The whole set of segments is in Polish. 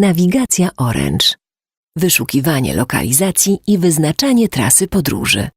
Nawigacja Orange. Wyszukiwanie lokalizacji i wyznaczanie trasy podróży.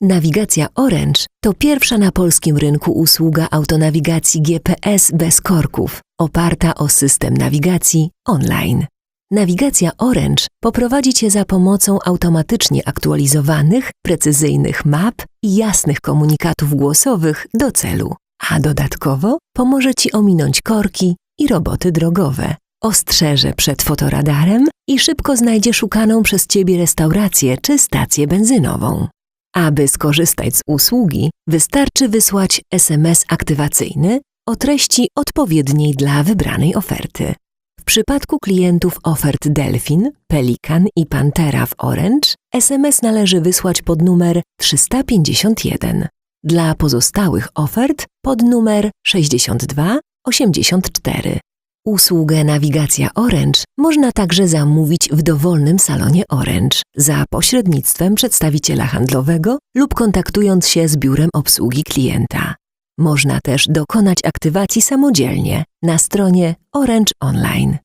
Nawigacja Orange to pierwsza na polskim rynku usługa autonawigacji GPS bez korków, oparta o system nawigacji online. Nawigacja Orange poprowadzi Cię za pomocą automatycznie aktualizowanych, precyzyjnych map i jasnych komunikatów głosowych do celu, a dodatkowo pomoże Ci ominąć korki i roboty drogowe. Ostrzeże przed fotoradarem i szybko znajdzie szukaną przez Ciebie restaurację czy stację benzynową. Aby skorzystać z usługi, wystarczy wysłać SMS aktywacyjny o treści odpowiedniej dla wybranej oferty. W przypadku klientów ofert Delfin, Pelikan i Pantera w Orange SMS należy wysłać pod numer 351. Dla pozostałych ofert pod numer 6284. Usługę Nawigacja Orange można także zamówić w dowolnym salonie Orange za pośrednictwem przedstawiciela handlowego lub kontaktując się z biurem obsługi klienta. Można też dokonać aktywacji samodzielnie na stronie Orange Online.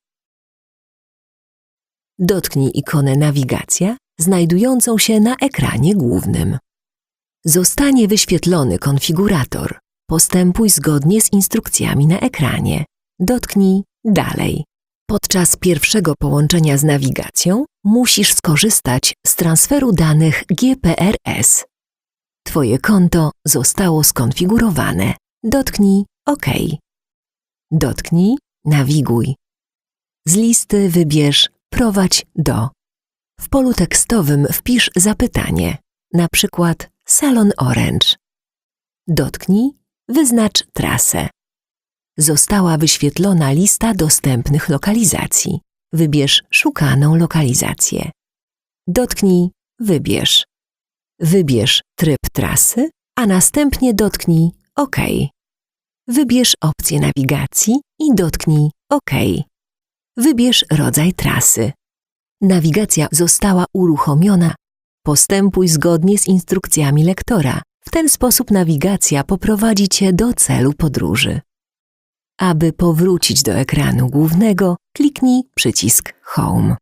Dotknij ikonę Nawigacja znajdującą się na ekranie głównym. Zostanie wyświetlony konfigurator. Postępuj zgodnie z instrukcjami na ekranie. Dotknij Dalej. Podczas pierwszego połączenia z nawigacją musisz skorzystać z transferu danych GPRS. Twoje konto zostało skonfigurowane. Dotknij OK. Dotknij Nawiguj. Z listy wybierz Prowadź do. W polu tekstowym wpisz zapytanie, na przykład Salon Orange. Dotknij Wyznacz trasę. Została wyświetlona lista dostępnych lokalizacji. Wybierz szukaną lokalizację. Dotknij Wybierz. Wybierz tryb trasy, a następnie dotknij OK. Wybierz opcję nawigacji i dotknij OK. Wybierz rodzaj trasy. Nawigacja została uruchomiona. Postępuj zgodnie z instrukcjami lektora. W ten sposób nawigacja poprowadzi Cię do celu podróży. Aby powrócić do ekranu głównego, kliknij przycisk Home.